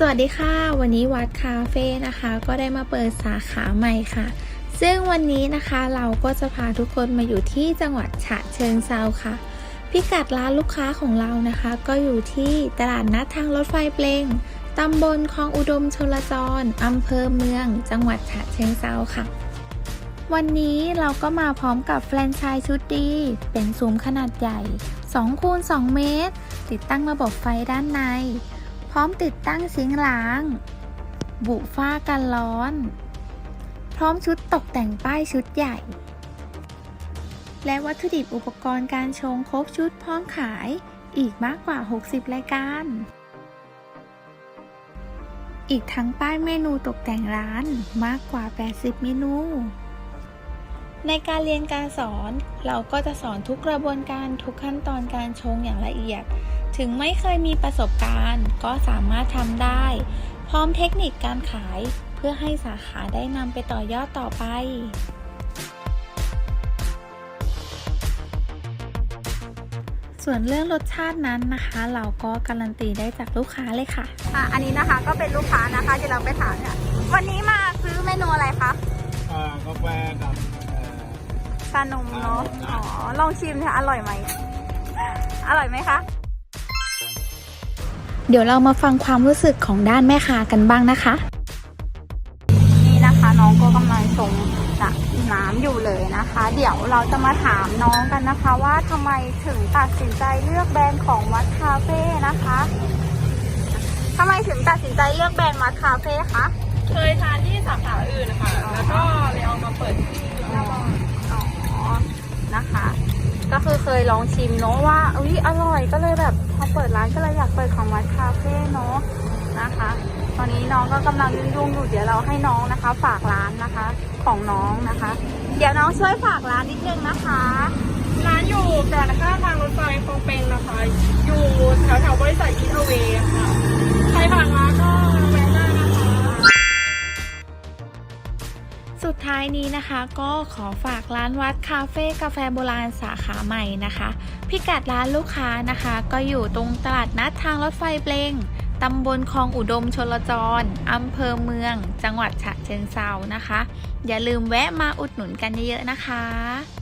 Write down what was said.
สวัสดีค่ะ วันนี้วัดคาเฟ่นะคะ ก็ได้มาเปิดสาขาใหม่ค่ะ ซึ่งวันนี้นะคะเราก็จะพาทุกคนมาอยู่ที่จังหวัดฉะเชิงเซาค่ะ พิกัดร้านลูกค้าของเรานะคะ ก็อยู่ที่ตลาดนัดทางรถไฟเปลงตำบลคลองอุดมชลจรอำเภอเมือง จังหวัดฉะเชิงเซาค่ะ วันนี้เราก็มาพร้อมกับแฟรนไชส์ชุดดี เป็นซุ้มขนาดใหญ่2คูณ2เมตร ติดตั้งระบบไฟด้านใน พร้อมติดตั้งซิงค์ล้าง บุฝ้ากันร้อน พร้อมชุดตกแต่งป้ายชุดใหญ่ และวัตถุดิบอุปกรณ์การชงครบชุดพร้อมขายอีกมากกว่า 60 รายการ อีกทั้งป้ายเมนูตกแต่งร้านมากกว่า 80 เมนู ในการเรียนการสอนเราก็จะสอนทุกกระบวนการทุกขั้นตอนการชงอย่างละเอียด ถึงไม่เคยมีประสบการณ์ ก็สามารถทำได้ พร้อมเทคนิคการขายเพื่อให้สาขาได้นำไปต่อยอดต่อไปส่วนเรื่องรสชาตินั้นนะคะ เราก็การันตีได้จากลูกค้าเลยค่ะอะ อันนี้นะคะก็เป็นลูกค้านะคะที่เราไปถามเนี่ยวันนี้มาซื้อเมนูอะไรคะอ่ากาแฟกับเอ่อชานมเนาะอ๋อลองชิมค่ะอร่อยไหมอร่อยไหมคะ เดี๋ยวเรามาฟังความรู้สึกของด้านแม่ค้ากันบ้างนะคะ นี่นะคะน้องก็กำลังชงจากน้ำอยู่เลยนะคะ เดี๋ยวเราจะมาถามน้องกันนะคะ ว่าทำไมถึงตัดสินใจเลือกแบรนด์ของวัดคาเฟ่นะคะทำไมถึงตัดสินใจเลือกแบรนด์วัดคาเฟ่คะเคยทานที่สาขาอื่นนะคะแล้วก็เลยเอามาเปิดที่หน้าบ้าน อ๋อ นะคะ ก็คือเคยลองชิมเนาะว่าอุ้ยอร่อยก็เลยแบบพอเปิดร้านก็เลยอยากเปิดของวัดคาเฟ่เนาะนะคะ ตอนนี้น้องก็กำลังยุ่งๆอยู่เดี๋ยวเราให้น้องนะคะ ฝากร้านนะคะของน้องนะคะ เดี๋ยวน้องช่วยฝากร้านนิดนึงนะคะ ร้านอยู่ก่อนข้าทางรถไฟคลองเปงนะคะ อยู่แถวแถวบริษัทอีทเว สุดท้ายนี้นะคะก็ขอฝากร้านวัดคาเฟ่กาแฟโบราณสาขาใหม่นะคะ พิกัดร้านลูกค้านะคะ ก็อยู่ตรงตลาดนัดทางรถไฟเปลงตำบลคลองอุดมชลจรอำเภอเมือง จังหวัดฉะเชิงเซานะคะ อย่าลืมแวะมาอุดหนุนกันเยอะๆนะคะ